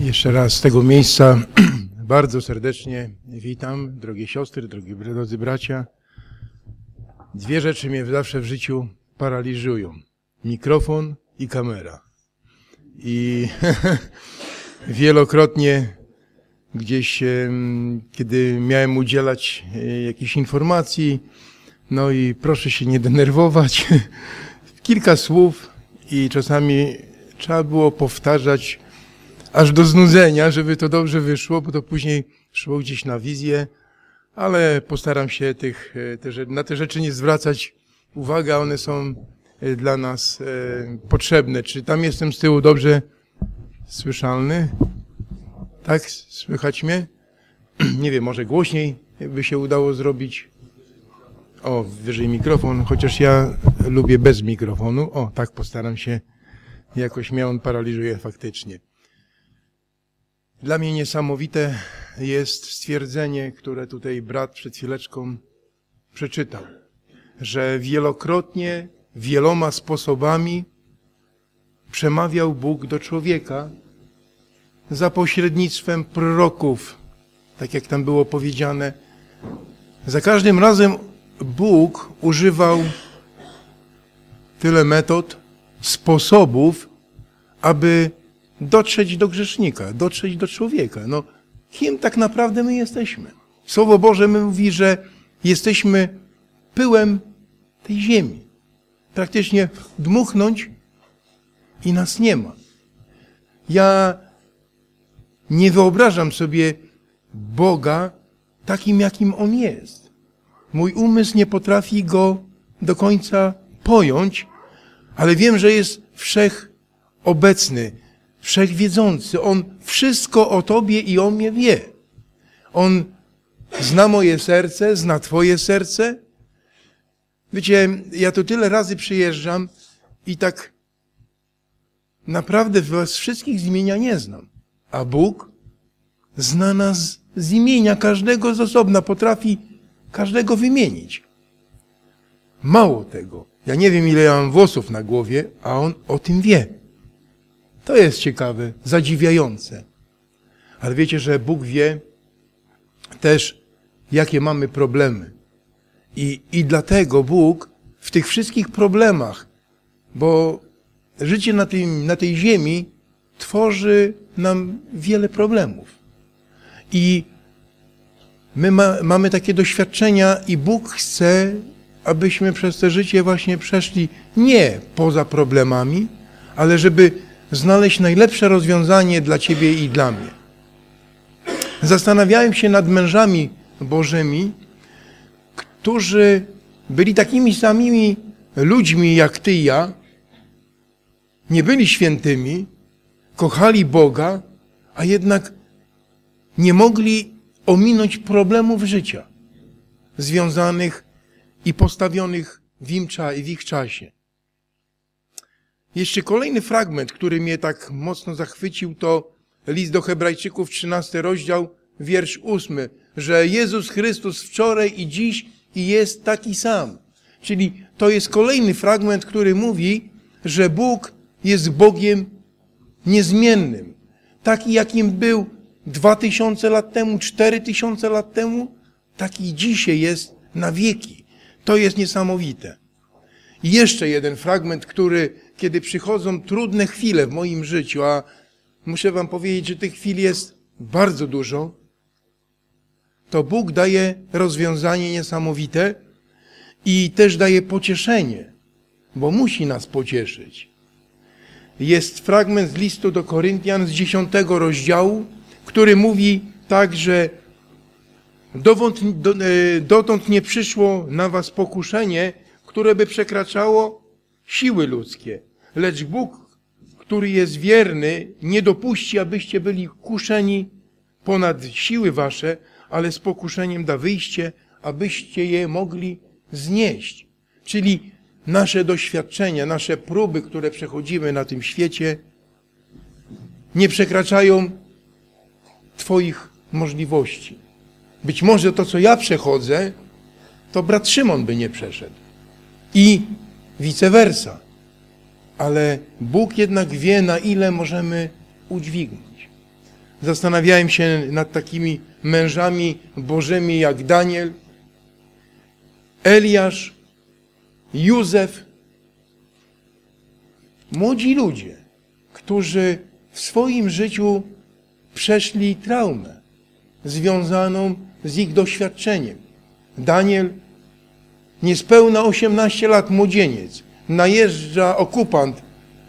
Jeszcze raz z tego miejsca bardzo serdecznie witam, drogie siostry, drogi, drodzy bracia. Dwie rzeczy mnie zawsze w życiu paraliżują. Mikrofon i kamera. I wielokrotnie gdzieś, kiedy miałem udzielać e, jakichś informacji, no i proszę się nie denerwować, kilka słów i czasami trzeba było powtarzać aż do znudzenia, żeby to dobrze wyszło, bo to później szło gdzieś na wizję, ale postaram się tych, e, te, na te rzeczy nie zwracać uwagi, one są e, dla nas e, potrzebne. Czy tam jestem z tyłu dobrze słyszalny? Tak? Słychać mnie? Nie wiem, może głośniej by się udało zrobić. O, wyżej mikrofon, chociaż ja lubię bez mikrofonu. O, tak postaram się. Jakoś mnie on paraliżuje faktycznie. Dla mnie niesamowite jest stwierdzenie, które tutaj brat przed chwileczką przeczytał, że wielokrotnie, wieloma sposobami przemawiał Bóg do człowieka za pośrednictwem proroków, tak jak tam było powiedziane. Za każdym razem Bóg używał tyle metod, sposobów, aby dotrzeć do grzesznika, dotrzeć do człowieka. No, kim tak naprawdę my jesteśmy? Słowo Boże mówi, że jesteśmy pyłem tej ziemi. Praktycznie dmuchnąć i nas nie ma. Ja nie wyobrażam sobie Boga takim, jakim On jest. Mój umysł nie potrafi Go do końca pojąć, ale wiem, że jest wszechobecny, wszechwiedzący. On wszystko o Tobie i o mnie wie. On zna moje serce, zna Twoje serce. Wiecie, ja tu tyle razy przyjeżdżam i tak naprawdę was wszystkich z imienia nie znam. A Bóg zna nas z imienia, każdego z osobna, potrafi każdego wymienić. Mało tego, ja nie wiem ile ja mam włosów na głowie, a On o tym wie. To jest ciekawe, zadziwiające. Ale wiecie, że Bóg wie też, jakie mamy problemy. I, I dlatego Bóg w tych wszystkich problemach, bo życie na, na tej ziemi tworzy nam wiele problemów. I my ma, mamy takie doświadczenia i Bóg chce, abyśmy przez to życie właśnie przeszli nie poza problemami, ale żeby znaleźć najlepsze rozwiązanie dla Ciebie i dla mnie. Zastanawiałem się nad mężami Bożymi, którzy byli takimi samymi ludźmi jak Ty i ja, nie byli świętymi, kochali Boga, a jednak nie mogli ominąć problemów życia związanych i postawionych w, im, w ich czasie. Jeszcze kolejny fragment, który mnie tak mocno zachwycił, to list do Hebrajczyków, 13 rozdział, wiersz 8, że Jezus Chrystus wczoraj i dziś i jest taki sam. Czyli to jest kolejny fragment, który mówi, że Bóg jest Bogiem niezmiennym. Taki, jakim był dwa tysiące lat temu, cztery tysiące lat temu, taki dzisiaj jest na wieki. To jest niesamowite. I jeszcze jeden fragment, który, kiedy przychodzą trudne chwile w moim życiu, a muszę wam powiedzieć, że tych chwil jest bardzo dużo, to Bóg daje rozwiązanie niesamowite i też daje pocieszenie, bo musi nas pocieszyć. Jest fragment z listu do Koryntian z dziesiątego rozdziału, który mówi tak, że dowąd, do, e, dotąd nie przyszło na was pokuszenie, które by przekraczało siły ludzkie. Lecz Bóg, który jest wierny, nie dopuści, abyście byli kuszeni ponad siły wasze, ale z pokuszeniem da wyjście, abyście je mogli znieść. Czyli nasze doświadczenia, nasze próby, które przechodzimy na tym świecie, nie przekraczają Twoich możliwości. Być może to, co ja przechodzę, to brat Szymon by nie przeszedł. I vice versa. Ale Bóg jednak wie, na ile możemy udźwignąć. zastanawiałem się nad takimi mężami bożymi jak Daniel, Eliasz, Józef. Młodzi ludzie, którzy w swoim życiu przeszli traumę związaną z ich doświadczeniem. Daniel, niespełna 18 lat młodzieniec, najeżdża okupant,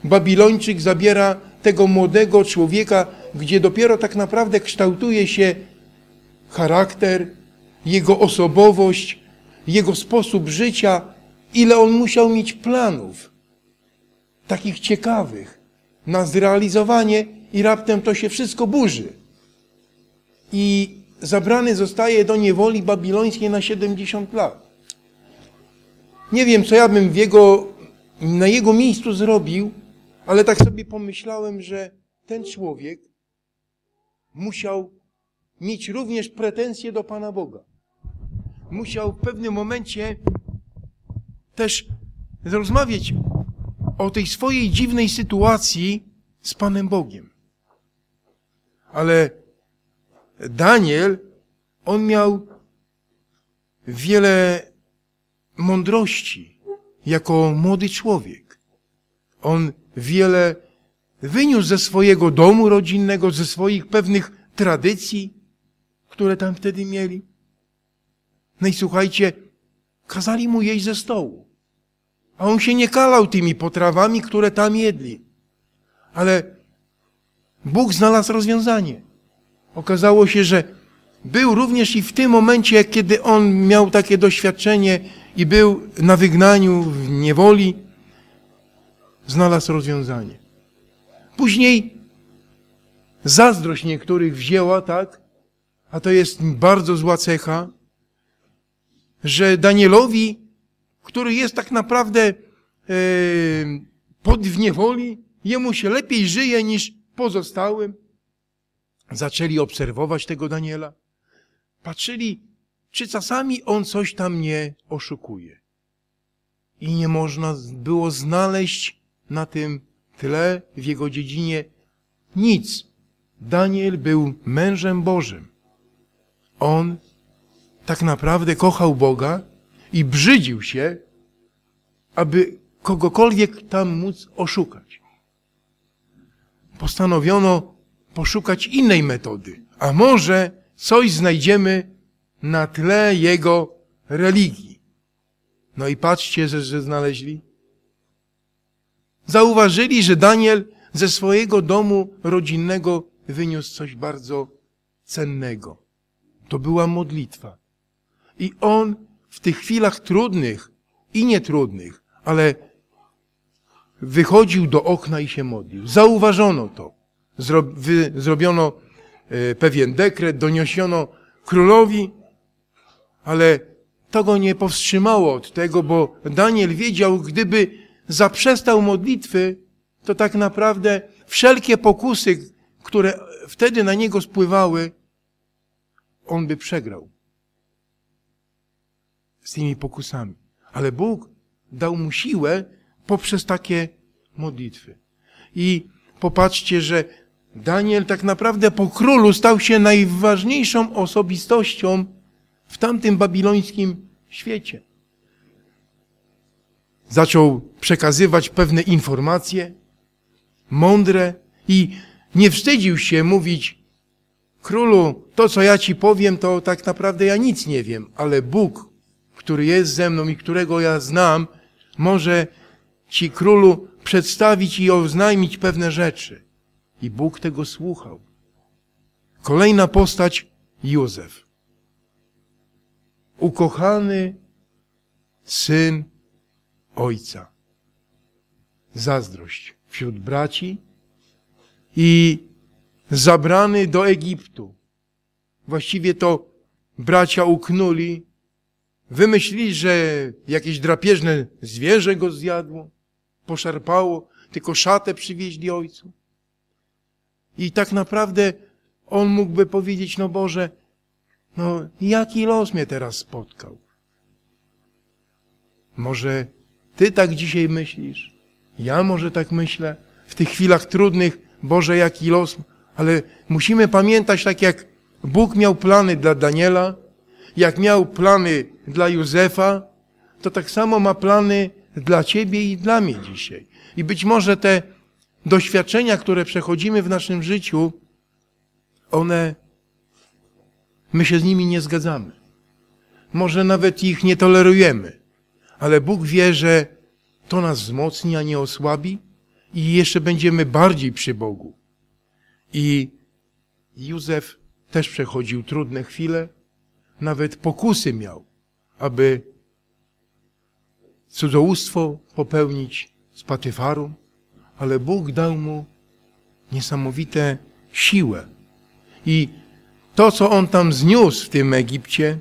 Babilończyk zabiera tego młodego człowieka, gdzie dopiero tak naprawdę kształtuje się charakter, jego osobowość, jego sposób życia, ile on musiał mieć planów, takich ciekawych, na zrealizowanie i raptem to się wszystko burzy. I zabrany zostaje do niewoli babilońskiej na 70 lat. Nie wiem, co ja bym w jego, na jego miejscu zrobił, ale tak sobie pomyślałem, że ten człowiek musiał mieć również pretensje do Pana Boga. Musiał w pewnym momencie też rozmawiać o tej swojej dziwnej sytuacji z Panem Bogiem. Ale Daniel, on miał wiele mądrości jako młody człowiek. On wiele wyniósł ze swojego domu rodzinnego, ze swoich pewnych tradycji, które tam wtedy mieli. No i słuchajcie, kazali mu jeść ze stołu. A on się nie kalał tymi potrawami, które tam jedli. Ale Bóg znalazł rozwiązanie. Okazało się, że był również i w tym momencie, kiedy on miał takie doświadczenie i był na wygnaniu, w niewoli, znalazł rozwiązanie. Później zazdrość niektórych wzięła, tak? A to jest bardzo zła cecha, że Danielowi, który jest tak naprawdę e, pod w niewoli, jemu się lepiej żyje niż pozostałym. Zaczęli obserwować tego Daniela. Patrzyli, czy czasami on coś tam nie oszukuje. I nie można było znaleźć na tym tle w jego dziedzinie nic. Daniel był mężem Bożym. On tak naprawdę kochał Boga i brzydził się, aby kogokolwiek tam móc oszukać. Postanowiono poszukać innej metody, a może coś znajdziemy na tle jego religii. No i patrzcie, że, że znaleźli. Zauważyli, że Daniel ze swojego domu rodzinnego wyniósł coś bardzo cennego. To była modlitwa. I on w tych chwilach trudnych i nietrudnych, ale wychodził do okna i się modlił. Zauważono to. zrobiono e, pewien dekret, doniesiono królowi, ale to go nie powstrzymało od tego, bo Daniel wiedział, gdyby zaprzestał modlitwy, to tak naprawdę wszelkie pokusy, które wtedy na niego spływały, on by przegrał z tymi pokusami. Ale Bóg dał mu siłę poprzez takie modlitwy. I popatrzcie, że Daniel tak naprawdę po królu stał się najważniejszą osobistością w tamtym babilońskim świecie. Zaczął przekazywać pewne informacje, mądre i nie wstydził się mówić, królu, to co ja ci powiem, to tak naprawdę ja nic nie wiem, ale Bóg, który jest ze mną i którego ja znam, może ci królu przedstawić i oznajmić pewne rzeczy. I Bóg tego słuchał. Kolejna postać Józef. Ukochany syn ojca. Zazdrość wśród braci i zabrany do Egiptu. Właściwie to bracia uknuli, wymyślili, że jakieś drapieżne zwierzę go zjadło, poszarpało, tylko szatę przywieźli ojcu. I tak naprawdę on mógłby powiedzieć, no Boże, no jaki los mnie teraz spotkał? Może Ty tak dzisiaj myślisz? Ja może tak myślę? W tych chwilach trudnych, Boże, jaki los Ale musimy pamiętać, tak jak Bóg miał plany dla Daniela, jak miał plany dla Józefa, to tak samo ma plany dla ciebie i dla mnie dzisiaj. I być może te doświadczenia, które przechodzimy w naszym życiu, one, my się z nimi nie zgadzamy. Może nawet ich nie tolerujemy, ale Bóg wie, że to nas wzmocni, a nie osłabi i jeszcze będziemy bardziej przy Bogu. I Józef też przechodził trudne chwile, nawet pokusy miał, aby cudzołóstwo popełnić z Patyfaru, ale Bóg dał mu niesamowite siłę. I to, co on tam zniósł w tym Egipcie,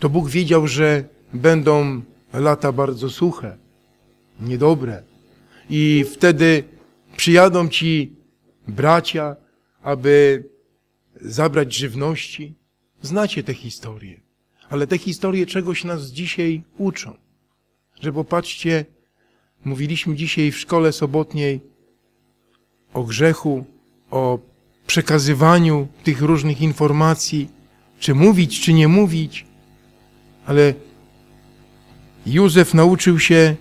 to Bóg wiedział, że będą lata bardzo suche, niedobre. I wtedy przyjadą ci bracia, aby zabrać żywności. Znacie te historie, ale te historie czegoś nas dzisiaj uczą. Że popatrzcie, mówiliśmy dzisiaj w szkole sobotniej o grzechu, o przekazywaniu tych różnych informacji, czy mówić, czy nie mówić, ale Józef nauczył się,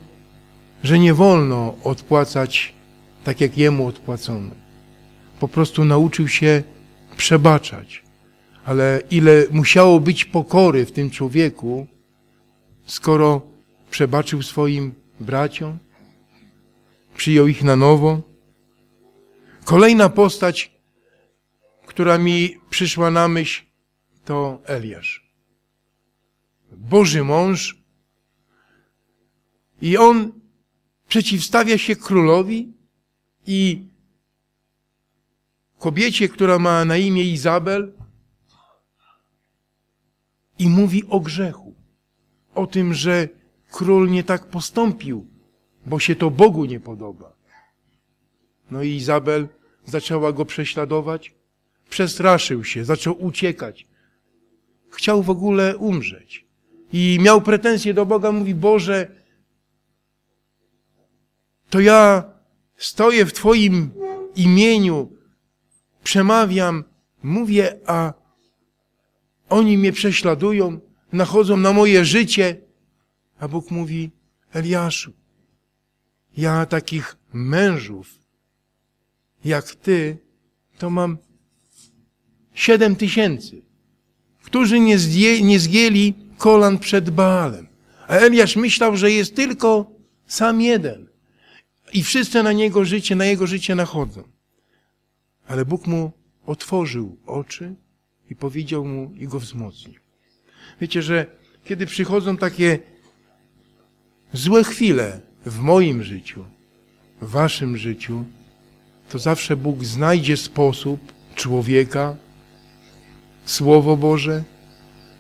że nie wolno odpłacać tak, jak jemu odpłacono. Po prostu nauczył się przebaczać. Ale ile musiało być pokory w tym człowieku, skoro przebaczył swoim braciom, przyjął ich na nowo. Kolejna postać, która mi przyszła na myśl, to Eliasz. Boży mąż. I on przeciwstawia się królowi i kobiecie, która ma na imię Izabel i mówi o grzechu. O tym, że król nie tak postąpił, bo się to Bogu nie podoba. No i Izabel zaczęła go prześladować, przestraszył się, zaczął uciekać. Chciał w ogóle umrzeć. I miał pretensje do Boga, mówi, Boże, to ja stoję w Twoim imieniu, przemawiam, mówię, a oni mnie prześladują, nachodzą na moje życie. A Bóg mówi, Eliaszu, ja takich mężów jak ty, to mam siedem tysięcy, którzy nie, zdję, nie zgięli kolan przed Baalem. A Eliasz myślał, że jest tylko sam jeden. I wszyscy na niego życie, na jego życie nachodzą. Ale Bóg mu otworzył oczy i powiedział mu i go wzmocnił. Wiecie, że kiedy przychodzą takie złe chwile w moim życiu, w waszym życiu, to zawsze Bóg znajdzie sposób człowieka, Słowo Boże,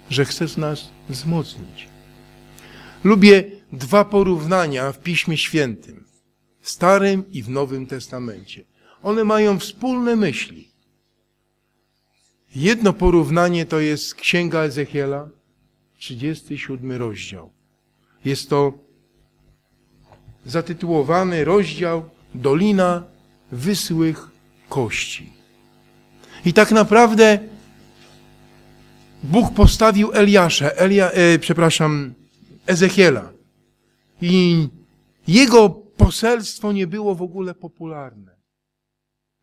że chce nas wzmocnić. Lubię dwa porównania w Piśmie Świętym, w Starym i w Nowym Testamencie. One mają wspólne myśli. Jedno porównanie to jest Księga Ezechiela, 37 rozdział. Jest to zatytułowany rozdział Dolina wysłych kości. I tak naprawdę Bóg postawił Eliasza, Elia, e, przepraszam, Ezechiela. I jego poselstwo nie było w ogóle popularne.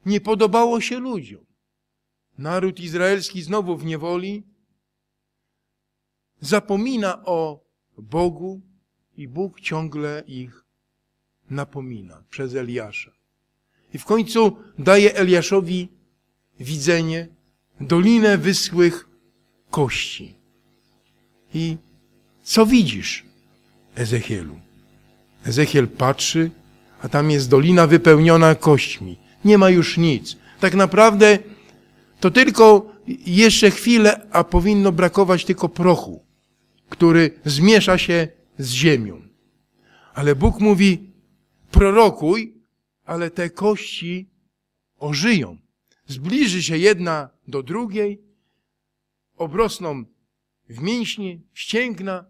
Nie podobało się ludziom. Naród izraelski znowu w niewoli zapomina o Bogu i Bóg ciągle ich napomina przez Eliasza. I w końcu daje Eliaszowi widzenie, dolinę wyschłych kości. I co widzisz, Ezechielu? Ezechiel patrzy, a tam jest dolina wypełniona kośćmi. Nie ma już nic. Tak naprawdę to tylko jeszcze chwilę, a powinno brakować tylko prochu, który zmiesza się z ziemią. Ale Bóg mówi, prorokuj, ale te kości ożyją. Zbliży się jedna do drugiej, obrosną w mięśnie, ścięgna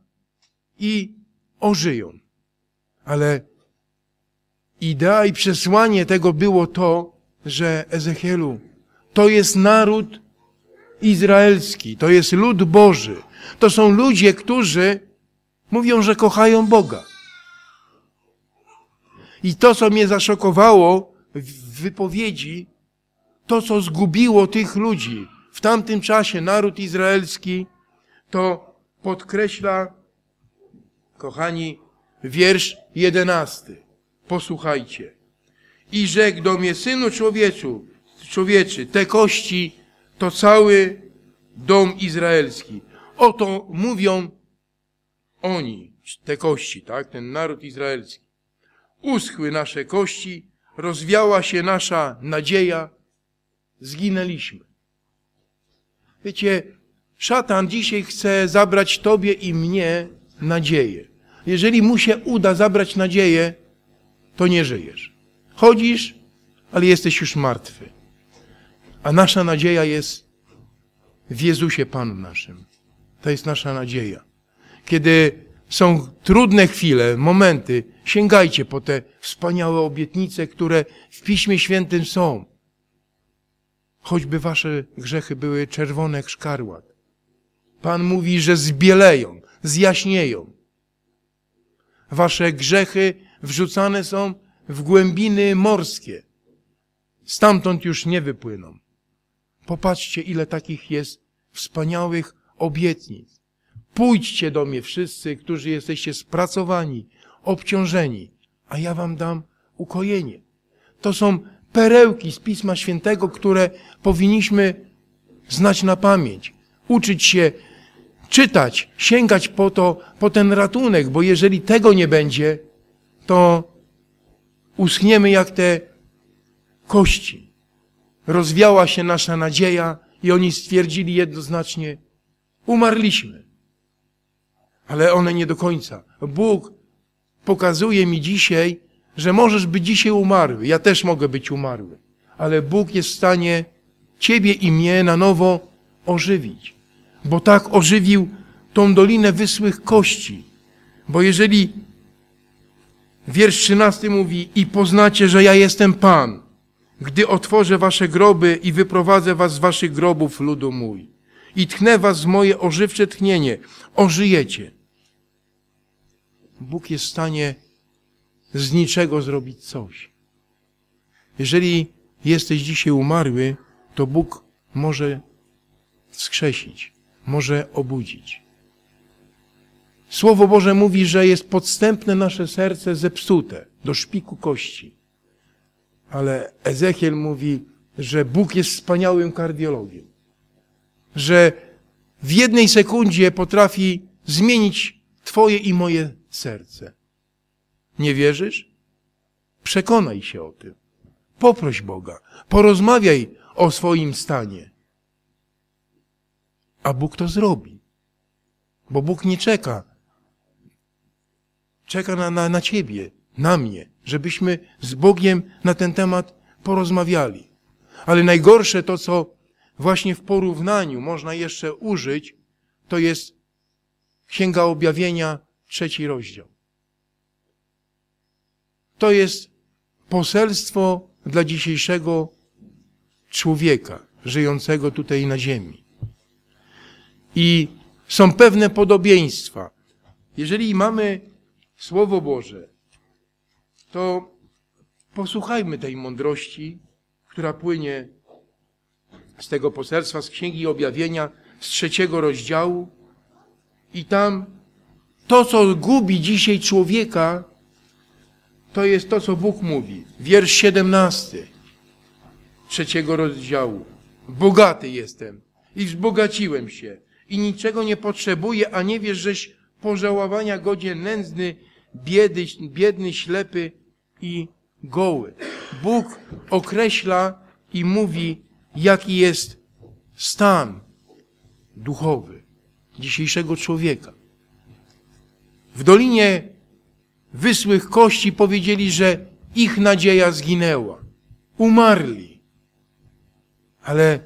i ożyją. Ale idea i przesłanie tego było to, że Ezechielu, To jest naród izraelski, to jest lud Boży. To są ludzie, którzy mówią, że kochają Boga. I to, co mnie zaszokowało w wypowiedzi, to, co zgubiło tych ludzi w tamtym czasie, naród izraelski, to podkreśla, kochani, wiersz jedenasty. Posłuchajcie. I rzekł do mnie, synu człowiecu, człowieczy, te kości to cały dom izraelski. Oto mówią oni, te kości, tak, ten naród izraelski. Uschły nasze kości, rozwiała się nasza nadzieja, zginęliśmy. Wiecie, szatan dzisiaj chce zabrać tobie i mnie nadzieję. Jeżeli mu się uda zabrać nadzieję, to nie żyjesz. Chodzisz, ale jesteś już martwy. A nasza nadzieja jest w Jezusie Panu naszym. To jest nasza nadzieja. Kiedy są trudne chwile, momenty, sięgajcie po te wspaniałe obietnice, które w Piśmie Świętym są. Choćby wasze grzechy były czerwone jak szkarłat. Pan mówi, że zbieleją, zjaśnieją. Wasze grzechy wrzucane są w głębiny morskie. Stamtąd już nie wypłyną. Popatrzcie, ile takich jest wspaniałych obietnic. Pójdźcie do mnie wszyscy, którzy jesteście spracowani, obciążeni, a ja wam dam ukojenie. To są perełki z Pisma Świętego, które powinniśmy znać na pamięć, uczyć się czytać, sięgać po to, po ten ratunek, bo jeżeli tego nie będzie, to uschniemy jak te kości. Rozwiała się nasza nadzieja i oni stwierdzili jednoznacznie, umarliśmy. Ale one nie do końca. Bóg pokazuje mi dzisiaj, że możesz być dzisiaj umarły. Ja też mogę być umarły. Ale Bóg jest w stanie ciebie i mnie na nowo ożywić. Bo tak ożywił tą dolinę wysłych kości. Bo jeżeli wiersz 13 mówi i poznacie, że ja jestem Pan, gdy otworzę wasze groby i wyprowadzę was z waszych grobów, ludu mój, i tchnę was w moje ożywcze tchnienie, ożyjecie. Bóg jest w stanie z niczego zrobić coś. Jeżeli jesteś dzisiaj umarły, to Bóg może wskrzesić, może obudzić. Słowo Boże mówi, że jest podstępne nasze serce zepsute do szpiku kości. Ale Ezechiel mówi, że Bóg jest wspaniałym kardiologiem. Że w jednej sekundzie potrafi zmienić Twoje i moje serce. Nie wierzysz? Przekonaj się o tym. Poproś Boga. Porozmawiaj o swoim stanie. A Bóg to zrobi. Bo Bóg nie czeka. Czeka na, na, na ciebie, na mnie, żebyśmy z Bogiem na ten temat porozmawiali. Ale najgorsze to, co właśnie w porównaniu można jeszcze użyć, to jest Księga Objawienia, trzeci rozdział. To jest poselstwo dla dzisiejszego człowieka żyjącego tutaj na ziemi. I są pewne podobieństwa. Jeżeli mamy Słowo Boże, to posłuchajmy tej mądrości, która płynie z tego poselstwa, z Księgi Objawienia, z trzeciego rozdziału. I tam to, co gubi dzisiaj człowieka, to jest to, co Bóg mówi. Wiersz 17 trzeciego rozdziału. Bogaty jestem i wzbogaciłem się i niczego nie potrzebuję, a nie wiesz, żeś pożałowania godzien nędzny, biedy, biedny, ślepy i goły. Bóg określa i mówi, jaki jest stan duchowy dzisiejszego człowieka. W Dolinie Wysłych Kości powiedzieli, że ich nadzieja zginęła. Umarli. Ale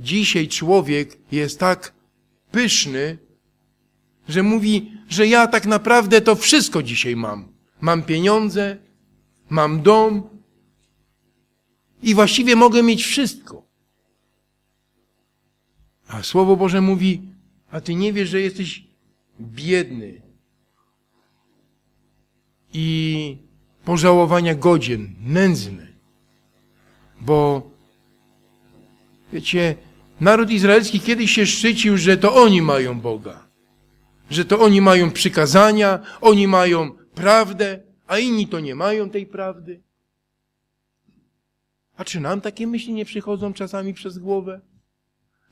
dzisiaj człowiek jest tak pyszny, że mówi, że ja tak naprawdę to wszystko dzisiaj mam. Mam pieniądze, mam dom i właściwie mogę mieć wszystko. A Słowo Boże mówi, a ty nie wiesz, że jesteś biedny i pożałowania godzien, nędzny. Bo wiecie, naród izraelski kiedyś się szczycił, że to oni mają Boga. Że to oni mają przykazania, oni mają prawdę, a inni to nie mają tej prawdy. A czy nam takie myśli nie przychodzą czasami przez głowę?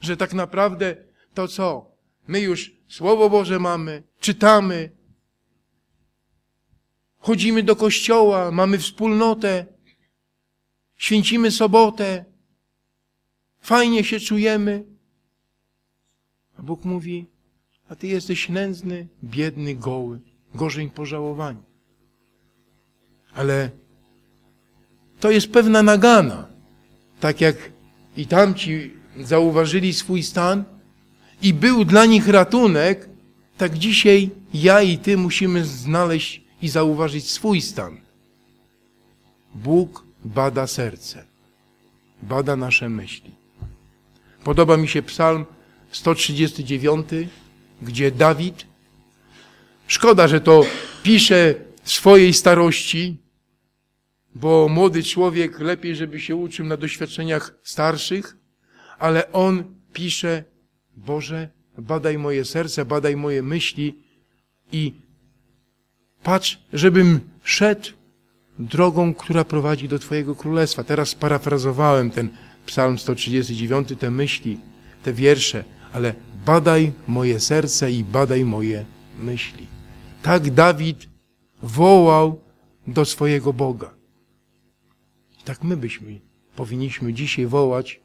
Że tak naprawdę to co? My już Słowo Boże mamy, czytamy, chodzimy do kościoła, mamy wspólnotę, święcimy sobotę, fajnie się czujemy. A Bóg mówi, a ty jesteś nędzny, biedny, goły, gorzej pożałowani. Ale to jest pewna nagana. Tak jak i tamci zauważyli swój stan i był dla nich ratunek, tak dzisiaj ja i ty musimy znaleźć i zauważyć swój stan. Bóg bada serce, bada nasze myśli. Podoba mi się psalm 139, gdzie Dawid, szkoda, że to pisze swojej starości, bo młody człowiek lepiej, żeby się uczył na doświadczeniach starszych, ale on pisze, Boże, badaj moje serce, badaj moje myśli i patrz, żebym szedł drogą, która prowadzi do Twojego Królestwa. Teraz parafrazowałem ten psalm 139, te myśli, te wiersze, ale badaj moje serce i badaj moje myśli. Tak Dawid wołał do swojego Boga. I tak my byśmy powinniśmy dzisiaj wołać,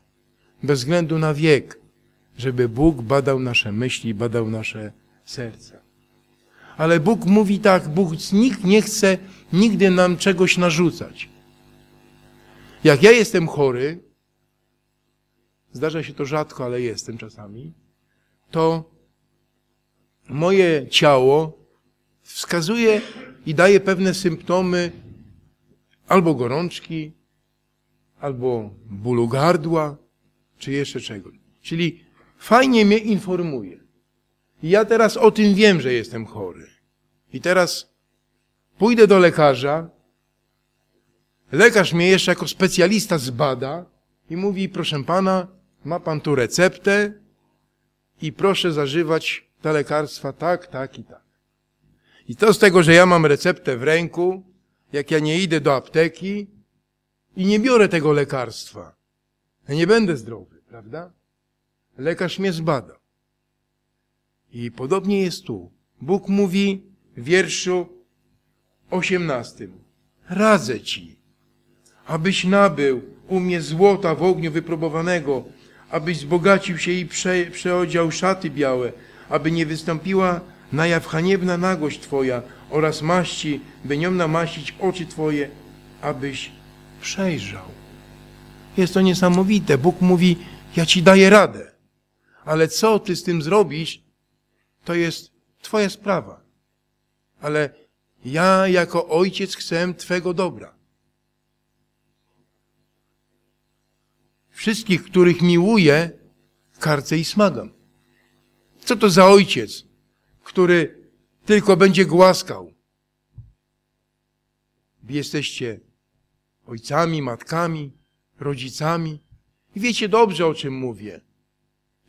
bez względu na wiek, żeby Bóg badał nasze myśli, badał nasze serca. Ale Bóg mówi tak, Bóg nikt nie chce nigdy nam czegoś narzucać. Jak ja jestem chory, zdarza się to rzadko, ale jestem czasami, to moje ciało wskazuje i daje pewne symptomy albo gorączki, albo bólu gardła, czy jeszcze czegoś. Czyli fajnie mnie informuje. I ja teraz o tym wiem, że jestem chory. I teraz pójdę do lekarza, lekarz mnie jeszcze jako specjalista zbada i mówi, proszę pana, ma pan tu receptę i proszę zażywać te lekarstwa tak, tak i tak. I to z tego, że ja mam receptę w ręku, jak ja nie idę do apteki i nie biorę tego lekarstwa, ja nie będę zdrowy, prawda? Lekarz mnie zbada. I podobnie jest tu. Bóg mówi w wierszu osiemnastym. Radzę ci, abyś nabył u mnie złota w ogniu wypróbowanego, abyś zbogacił się i prze, przeodział szaty białe, aby nie wystąpiła na jaw haniebna nagość Twoja oraz maści, by nią namaścić oczy Twoje, abyś przejrzał. Jest to niesamowite. Bóg mówi, ja Ci daję radę. Ale co Ty z tym zrobisz, to jest Twoja sprawa. Ale ja jako ojciec chcę Twego dobra. Wszystkich, których miłuję, karcę i smagam. Co to za ojciec, który tylko będzie głaskał? Jesteście ojcami, matkami, rodzicami. I wiecie dobrze, o czym mówię.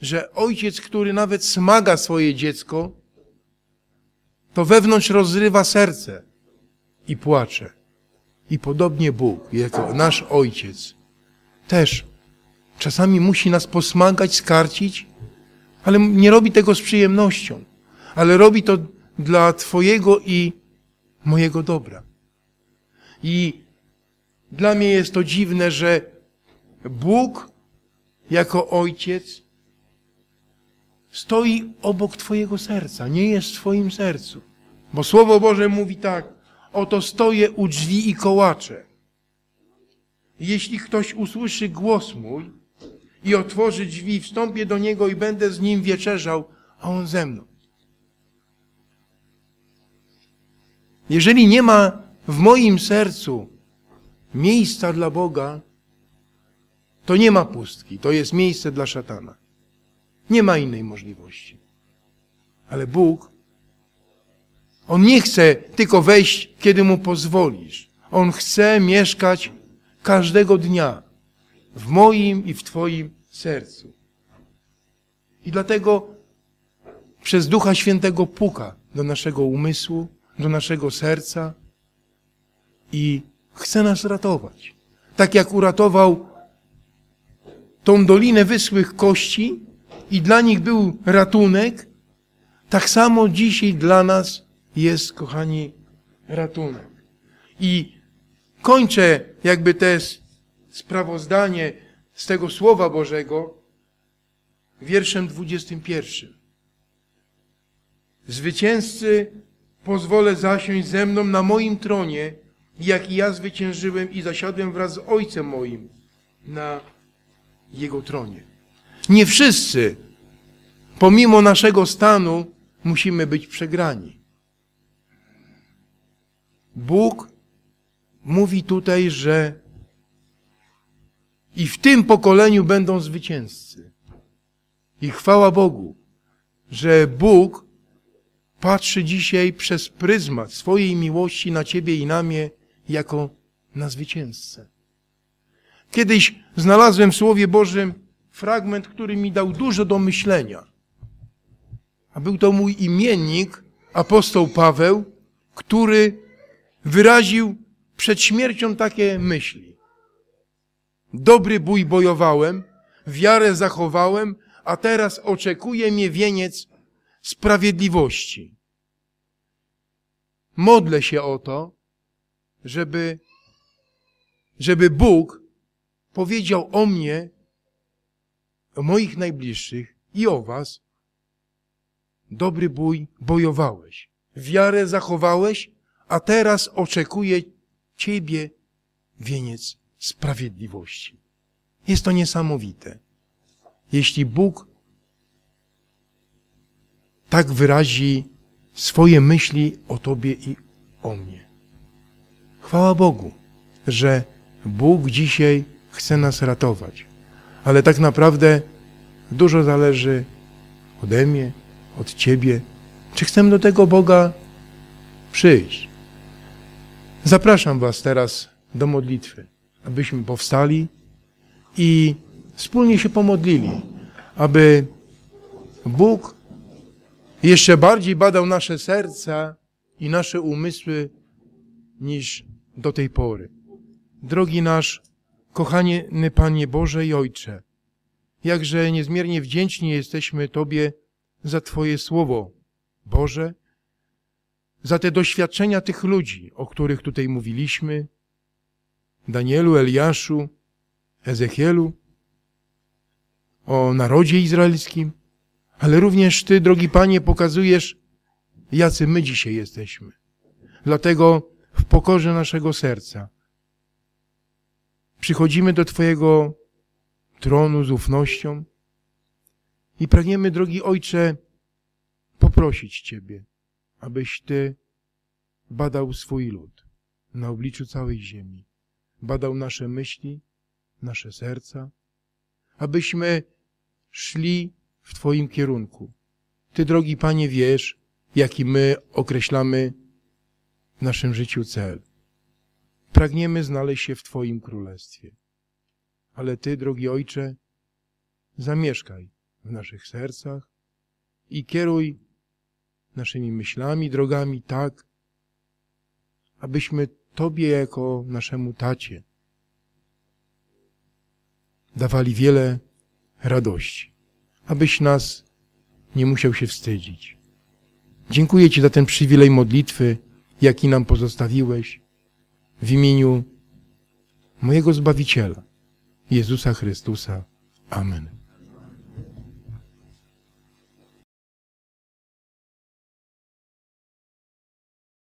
Że ojciec, który nawet smaga swoje dziecko, to wewnątrz rozrywa serce i płacze. I podobnie Bóg, jako nasz ojciec, też czasami musi nas posmagać, skarcić, ale nie robi tego z przyjemnością, ale robi to dla Twojego i mojego dobra. I dla mnie jest to dziwne, że Bóg jako ojciec stoi obok Twojego serca, nie jest w Twoim sercu. Bo Słowo Boże mówi tak, oto stoję u drzwi i kołaczę. Jeśli ktoś usłyszy głos mój i otworzy drzwi, wstąpię do niego i będę z nim wieczerzał, a on ze mną. Jeżeli nie ma w moim sercu miejsca dla Boga, to nie ma pustki, to jest miejsce dla szatana. Nie ma innej możliwości. Ale Bóg, On nie chce tylko wejść, kiedy Mu pozwolisz. On chce mieszkać każdego dnia w moim i w Twoim sercu. I dlatego przez Ducha Świętego puka do naszego umysłu, do naszego serca i chce nas ratować. Tak jak uratował tą Dolinę Wyschłych Kości i dla nich był ratunek, tak samo dzisiaj dla nas jest, kochani, ratunek. I kończę jakby te sprawozdanie z tego Słowa Bożego wierszem 21. Zwycięzcy pozwolę zasiąść ze mną na moim tronie, jak i ja zwyciężyłem i zasiadłem wraz z Ojcem moim na Jego tronie. Nie wszyscy, pomimo naszego stanu, musimy być przegrani. Bóg mówi tutaj, że i w tym pokoleniu będą zwycięzcy. I chwała Bogu, że Bóg patrzy dzisiaj przez pryzmat swojej miłości na Ciebie i na mnie jako na zwycięzcę. Kiedyś znalazłem w Słowie Bożym fragment, który mi dał dużo do myślenia. A był to mój imiennik, apostoł Paweł, który wyraził przed śmiercią takie myśli. Dobry bój bojowałem, wiarę zachowałem, a teraz oczekuje mnie wieniec sprawiedliwości. Modlę się o to, żeby, żeby Bóg powiedział o mnie, o moich najbliższych i o was, dobry bój bojowałeś, wiarę zachowałeś, a teraz oczekuje ciebie wieniec sprawiedliwości. Jest to niesamowite. Jeśli Bóg tak wyrazi swoje myśli o Tobie i o mnie. Chwała Bogu, że Bóg dzisiaj chce nas ratować. Ale tak naprawdę dużo zależy ode mnie, od Ciebie. Czy chcemy do tego Boga przyjść? Zapraszam Was teraz do modlitwy, abyśmy powstali i wspólnie się pomodlili, aby Bóg jeszcze bardziej badał nasze serca i nasze umysły niż do tej pory. Drogi nasz, kochany Panie Boże i Ojcze, jakże niezmiernie wdzięczni jesteśmy Tobie za Twoje słowo, Boże, za te doświadczenia tych ludzi, o których tutaj mówiliśmy, Danielu, Eliaszu, Ezechielu, o narodzie izraelskim, ale również Ty, drogi Panie, pokazujesz, jacy my dzisiaj jesteśmy. Dlatego w pokorze naszego serca przychodzimy do Twojego tronu z ufnością i pragniemy, drogi Ojcze, poprosić Ciebie, abyś Ty badał swój lud na obliczu całej ziemi, badał nasze myśli, nasze serca, abyśmy szli w Twoim kierunku. Ty, drogi Panie, wiesz, jaki my określamy w naszym życiu cel. Pragniemy znaleźć się w Twoim królestwie. Ale Ty, drogi Ojcze, zamieszkaj w naszych sercach i kieruj naszymi myślami, drogami tak, abyśmy Tobie jako naszemu tacie dawali wiele radości abyś nas nie musiał się wstydzić. Dziękuję Ci za ten przywilej modlitwy, jaki nam pozostawiłeś w imieniu mojego Zbawiciela, Jezusa Chrystusa. Amen.